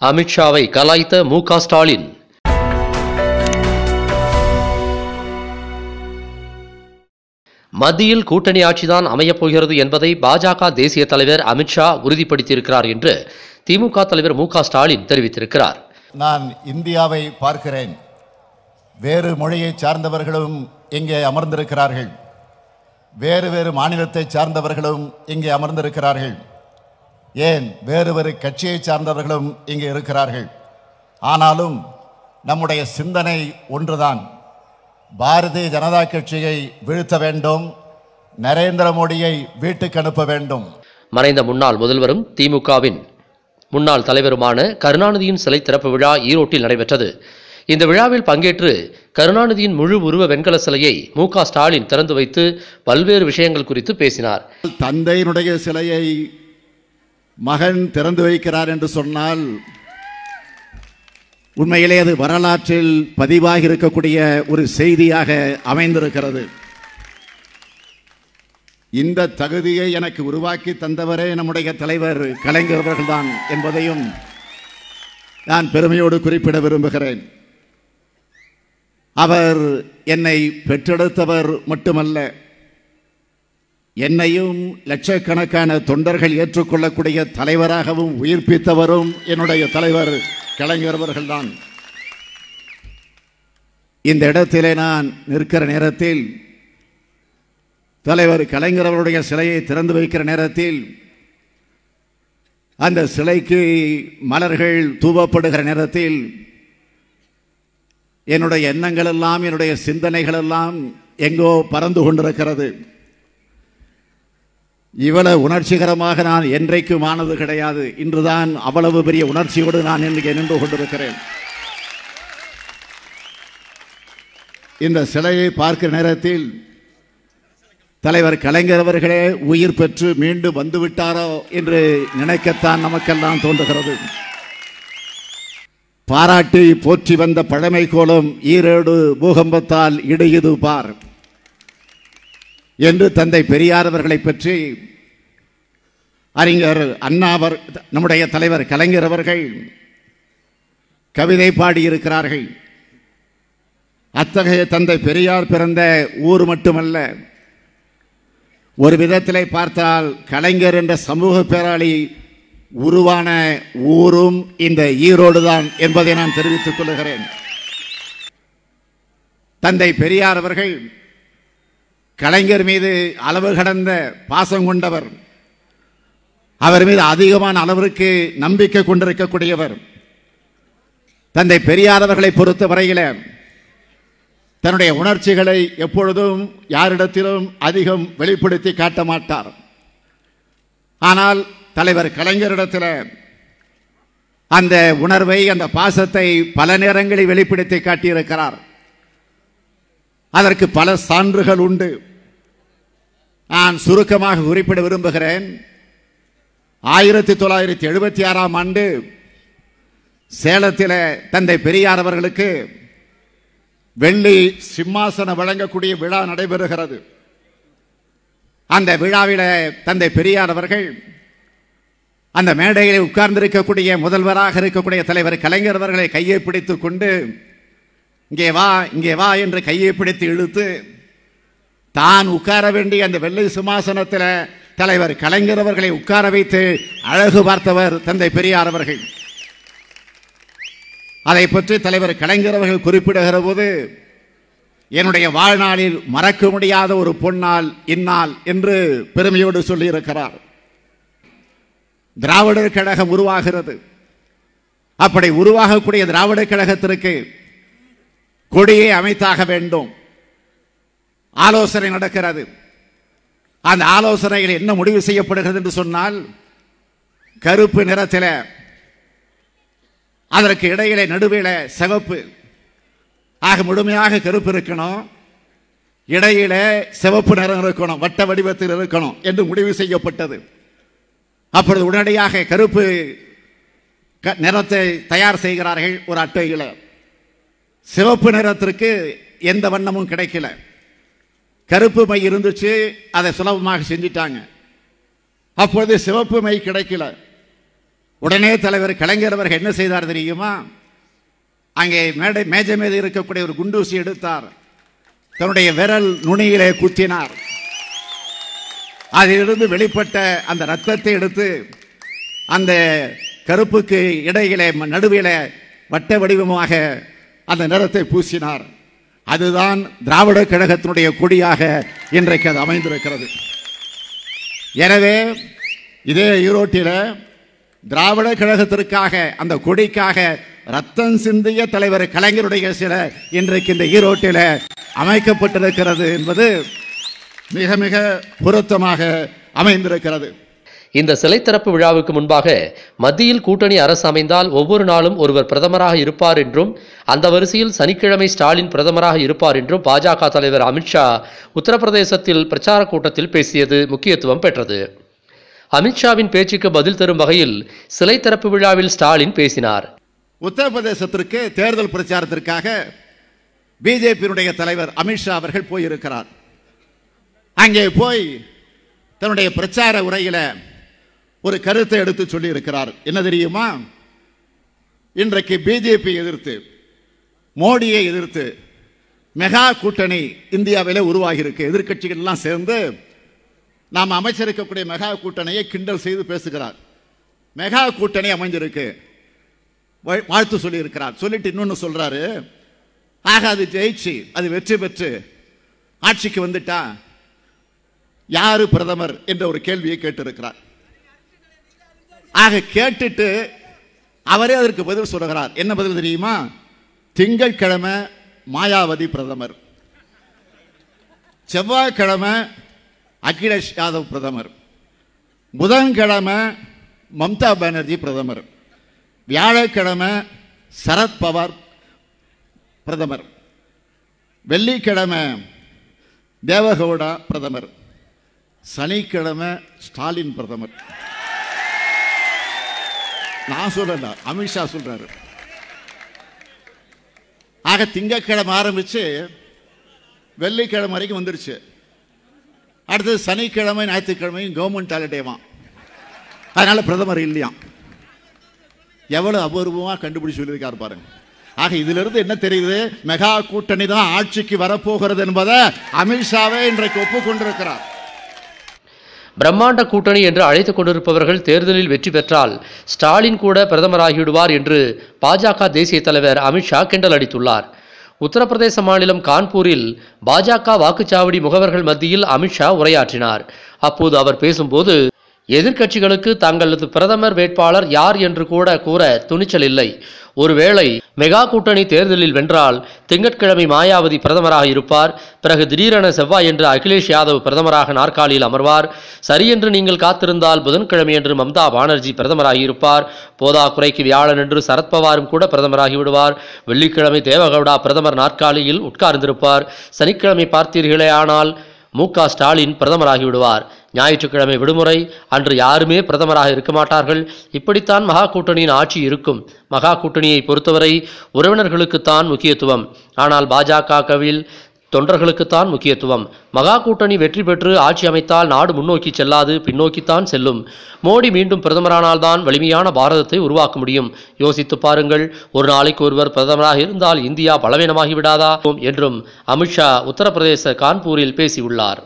அமித்ஷாவை கலாய்த்த மு க ஸ்டாலின். மத்தியில் கூட்டணி ஆட்சிதான் அமையப் போகிறது என்பதை பாஜக தேசிய தலைவர் அமித்ஷா உறுதிப்படுத்தியிருக்கிறார் என்று திமுக தலைவர் மு ஸ்டாலின் தெரிவித்திருக்கிறார். நான் இந்தியாவை பார்க்கிறேன். வேறு மொழியை சார்ந்தவர்களும் இங்கே அமர்ந்திருக்கிறார்கள். வேறு வேறு மாநிலத்தை சார்ந்தவர்களும் இங்கே அமர்ந்திருக்கிறார்கள். ஏன் வேறு வேறு கட்சியை சார்ந்தவர்களும் இங்கே இருக்கிறார்கள்? ஆனாலும் நம்முடைய சிந்தனை ஒன்றுதான். பாரதிய ஜனதா கட்சியை வீழ்த்த வேண்டும் நரேந்திர மோடியை வீட்டுக்கு அனுப்ப வேண்டும். மறைந்த முன்னாள் முதல்வரும் திமுகவின் முன்னாள் தலைவருமான கருணாநிதியின் சிலை திறப்பு விழா ஈரோட்டில் நடைபெற்றது. இந்த விழாவில் பங்கேற்று கருணாநிதியின் முழு உருவ வெண்கல சிலையை மு க ஸ்டாலின் திறந்து வைத்து பல்வேறு விஷயங்கள் குறித்து பேசினார். தந்தையினுடைய சிலையை மகன் திறந்து வைக்கிறார் என்று சொன்னால் உண்மையிலே அது வரலாற்றில் பதிவாகி இருக்கக்கூடிய ஒரு செய்தியாக அமைந்திருக்கிறது. இந்த தகுதியை எனக்கு உருவாக்கி தந்தவரே நம்முடைய தலைவர் கலைஞர் அவர்கள்தான் என்பதையும் நான் பெருமையோடு குறிப்பிட விரும்புகிறேன். அவர் என்னை பெற்றெடுத்தவர் மட்டுமல்ல என்னையும் லட்சக்கணக்கான தொண்டர்கள் ஏற்றுக்கொள்ளக்கூடிய தலைவராகவும் உயிர்ப்பித்தவரும் என்னுடைய தலைவர் கலைஞர்வர்கள்தான் இந்த இடத்திலே நான் நிற்கிற நேரத்தில் தலைவர் கலைஞர் அவருடைய சிலையை திறந்து வைக்கிற நேரத்தில் அந்த சிலைக்கு மலர்கள் தூவப்படுகிற நேரத்தில் என்னுடைய எண்ணங்கள் எல்லாம் என்னுடைய சிந்தனைகள் எல்லாம் எங்கோ பறந்து கொண்டிருக்கிறது. இவ்வளவு உணர்ச்சிகரமாக நான் என்றைக்கும் ஆனது கிடையாது. இன்றுதான் அவ்வளவு பெரிய உணர்ச்சியோடு நான் இன்றைக்கு நின்று கொண்டிருக்கிறேன். இந்த சிலையை பார்க்கிற நேரத்தில் தலைவர் கலைஞர் அவர்களே உயிர் பெற்று மீண்டும் வந்துவிட்டாரோ என்று நினைக்கத்தான் நமக்கெல்லாம் தோன்றுகிறது. பாராட்டி போற்றி வந்த பழமை கோலம் ஈரோடு பூகம்பத்தால் இடையுது பார். என்று தந்தை பெரியார் அவர்களை பற்றி அறிஞர் அண்ணா அவர் நம்முடைய தலைவர் கலைஞர் அவர்கள் கவிதை பாடியிருக்கிறார்கள். அத்தகைய தந்தை பெரியார் பிறந்த ஊர் மட்டுமல்ல ஒரு விதத்திலே பார்த்தால் கலைஞர் என்ற சமூக பேராளி உருவான ஊரும் இந்த ஈரோடு தான் என்பதை நான் தெரிவித்துக் கொள்கிறேன். தந்தை பெரியார் அவர்கள் கலைஞர் மீது அளவு கடந்த பாசம் கொண்டவர். அவர் மீது அதிகமான அளவிற்கு நம்பிக்கை கொண்டிருக்கக்கூடியவர். தந்தை பெரியாரவர்களை பொறுத்த வரையில தன்னுடைய உணர்ச்சிகளை எப்பொழுதும் யாரிடத்திலும் அதிகம் வெளிப்படுத்தி காட்ட மாட்டார். ஆனால் தலைவர் கலைஞரிடத்தில் அந்த உணர்வை அந்த பாசத்தை பல நேரங்களில் வெளிப்படுத்தி காட்டியிருக்கிறார். அதற்கு பல சான்றுகள் உண்டு. நான் சுருக்கமாக குறிப்பிட விரும்புகிறேன். ஆயிரத்தி தொள்ளாயிரத்தி எழுபத்தி ஆறாம் ஆண்டு சேலத்தில் தந்தை பெரியார் அவர்களுக்கு வெள்ளி சிம்மாசனம் வழங்கக்கூடிய விழா நடைபெறுகிறது. அந்த விழாவில் தந்தை பெரியார் அவர்கள் அந்த மேடையில் உட்கார்ந்திருக்கக்கூடிய முதல்வராக இருக்கக்கூடிய தலைவர் கலைஞர் அவர்களை கையை பிடித்து கொண்டு இங்கே வா இங்கே வா என்று கையை பிடித்து இழுத்து தான் உட்கார வேண்டிய அந்த வெள்ளை சிம்மாசனத்தில் தலைவர் கலைஞர் அவர்களை உட்கார வைத்து அழகு பார்த்தவர் தந்தை பெரியார் அவர்கள். அதை பற்றி தலைவர் கலைஞர் அவர்கள் குறிப்பிடுகிற போது என்னுடைய வாழ்நாளில் மறக்க முடியாத ஒரு பொன்னால் இந்நாள் என்று பெருமையோடு சொல்லியிருக்கிறார். திராவிடர் கழகம் உருவாகிறது. அப்படி உருவாகக்கூடிய திராவிடர் கழகத்திற்கு கொடியை அமைத்தாக வேண்டும். ஆலோசனை நடக்கிறது. அந்த ஆலோசனையில் என்ன முடிவு செய்யப்படுகிறது என்று சொன்னால் கருப்பு நிறத்தில் அதற்கு இடையிலே நடுவில் சிவப்பு. ஆக முழுமையாக கருப்பு இருக்கணும். இடையில சிவப்பு நிறம் இருக்கணும் வட்ட வடிவத்தில் இருக்கணும் என்று முடிவு செய்யப்பட்டது. அப்பொழுது உடனடியாக கருப்பு க- நிறத்தை தயார் செய்கிறார்கள் ஒரு அட்டையில். சிவப்பு நிறத்திற்கு எந்த வண்ணமும் கிடைக்கல. கருப்பு மை இருந்துச்சு அதை சுலபமாக செஞ்சிட்டாங்க. அப்பொழுது சிவப்பு மை கிடைக்கல. உடனே தலைவர் கலைஞர் அவர்கள் என்ன செய்தார் தெரியுமா? அங்கே மேடை மேஜை மீது இருக்கக்கூடிய ஒரு குண்டூசி எடுத்தார். தன்னுடைய விரல் நுனியிலே குத்தினார். அதிலிருந்து வெளிப்பட்ட அந்த ரத்தத்தை எடுத்து அந்த கருப்புக்கு இடையிலே ம- நடுவிலே வட்ட வடிவமாக அந்த நிறத்தை பூசினார். அதுதான் திராவிட கழகத்தினுடைய கொடியாக இன்றைக்கு அது அமைந்திருக்கிறது. எனவே இதே ஈரோட்டில் திராவிட கழகத்திற்காக அந்த கொடிக்காக ரத்தம் சிந்திய தலைவர் கலைஞருடைய சில இன்றைக்கு இந்த ஈரோட்டில் அமைக்கப்பட்டிருக்கிறது என்பது மிக மிக பொருத்தமாக அமைந்திருக்கிறது. இந்த சிலை திறப்பு விழாவுக்கு முன்பாக மத்தியில் கூட்டணி அரசு அமைந்தால் ஒவ்வொரு நாளும் ஒருவர் பிரதமராக இருப்பார் என்றும் அந்த வரிசையில் சனிக்கிழமை ஸ்டாலின் பிரதமராக இருப்பார் என்றும் பாஜக தலைவர் அமித்ஷா உத்தரப்பிரதேசத்தில் பிரச்சார கூட்டத்தில் பேசியது முக்கியத்துவம் பெற்றது. அமித்ஷாவின் பேச்சுக்கு பதில் தரும் வகையில் சிலை திறப்பு விழாவில் ஸ்டாலின் பேசினார். உத்தரப்பிரதேசத்திற்கு தேர்தல் பிரச்சாரத்திற்காக பிஜேபியினுடைய தலைவர் அமித்ஷா அவர்கள் போயிருக்கிறார். அங்கே போய் தன்னுடைய பிரச்சார உரையில் ஒரு கருத்தை எடுத்து சொல்லி இருக்கிறார் என்ன தெரியுமா? இன்றைக்கு பிஜேபி எதிர்த்து மோடியை எதிர்த்து மெகா கூட்டணி இந்தியாவிலே உருவாகியிருக்கு. எதிர்கட்சிகள்லாம் எதிர்க்கட்சிகள் எல்லாம் சேர்ந்து நாம் அமைச்சிருக்கக்கூடிய மெகா கூட்டணியை கிண்டல் செய்து பேசுகிறார். மெகா கூட்டணி அமைஞ்சிருக்கு. வாழ்த்து சொல்லியிருக்கிறார். சொல்லிட்டு இன்னொன்னு சொல்றாரு. ஆக அது ஜெயிச்சு அது வெற்றி பெற்று ஆட்சிக்கு வந்துட்டா யாரு பிரதமர் என்ற ஒரு கேள்வியை கேட்டிருக்கிறார். ஆக கேட்டுட்டு அவரே அதற்கு பதில் சொல்கிறார் என்ன பதில் தெரியுமா? திங்கட்கிழமை மாயாவதி பிரதமர். செவ்வாய்க்கிழமை அகிலேஷ் யாதவ் பிரதமர். புதன்கிழமை மம்தா பானர்ஜி பிரதமர். வியாழக்கிழமை சரத்பவார் பிரதமர். வெள்ளிக்கிழமை தேவகவுடா பிரதமர். சனிக்கிழமை ஸ்டாலின் பிரதமர். நான் சொல்லல அமித்ஷா சொல்றாரு. ஆக திங்கட்கிழமை ஆரம்பிச்சு வெள்ளிக்கிழமை வரைக்கும் வந்துருச்சு. அடுத்தது சனிக்கிழமை ஞாயிற்றுக்கிழமையும் கவர்மெண்ட் ஹாலிடேவான் அதனால பிரதமர் இல்லையாம் எவ்வளவு அபூர்வமாக கண்டுபிடிச்சு சொல்லியிருக்காரு பாருங்க. ஆக இதுல இருந்து என்ன தெரியுது? மெகா கூட்டணி தான் ஆட்சிக்கு வரப்போகிறது என்பதை அமித்ஷாவே இன்றைக்கு ஒப்புக்கொண்டிருக்கிறார். பிரம்மாண்ட கூட்டணி என்று அழைத்துக் கொண்டிருப்பவர்கள் தேர்தலில் வெற்றி பெற்றால் ஸ்டாலின் கூட பிரதமராகிவிடுவார் என்று பாஜக தேசிய தலைவர் அமித்ஷா கிண்டல் அடித்துள்ளார். உத்தரப்பிரதேச மாநிலம் கான்பூரில் பாஜக வாக்குச்சாவடி முகவர்கள் மத்தியில் அமித்ஷா உரையாற்றினார். அப்போது அவர் பேசும்போது எதிர்க்கட்சிகளுக்கு தங்களது பிரதமர் வேட்பாளர் யார் என்று கூட கூற துணிச்சல் இல்லை. ஒருவேளை மெகா கூட்டணி தேர்தலில் வென்றால் திங்கட்கிழமை மாயாவதி பிரதமராக இருப்பார். பிறகு திடீரென செவ்வாய் என்று அகிலேஷ் யாதவ் பிரதமராக நாற்காலியில் அமர்வார். சரியென்று நீங்கள் காத்திருந்தால் புதன்கிழமையன்று மம்தா பானர்ஜி பிரதமராகி இருப்பார். வியாழன் என்று சரத்பவாரும் கூட பிரதமராகி விடுவார். வெள்ளிக்கிழமை தேவகவுடா பிரதமர் நாற்காலியில் உட்கார்ந்திருப்பார். சனிக்கிழமை பார்த்தீர்களே ஆனால் மு க ஸ்டாலின் பிரதமராகி விடுவார். ஞாயிற்றுக்கிழமை விடுமுறை. அன்று யாருமே பிரதமராக இருக்க மாட்டார்கள். இப்படித்தான் மகா கூட்டணியின் ஆட்சி இருக்கும். மகா கூட்டணியை பொறுத்தவரை உறவினர்களுக்குத்தான் முக்கியத்துவம். ஆனால் பாஜகவில் தொண்டர்களுக்குத்தான் முக்கியத்துவம். மகா கூட்டணி வெற்றி பெற்று ஆட்சி அமைத்தால் நாடு முன்னோக்கி செல்லாது பின்னோக்கித்தான் செல்லும். மோடி மீண்டும் பிரதமரானால்தான் வலிமையான பாரதத்தை உருவாக்க முடியும். யோசித்து பாருங்கள் ஒரு நாளைக்கு ஒருவர் பிரதமராக இருந்தால் இந்தியா பலவீனமாகி விடாதா? என்றும் அமித்ஷா உத்தரப்பிரதேச கான்பூரில் பேசியுள்ளார்.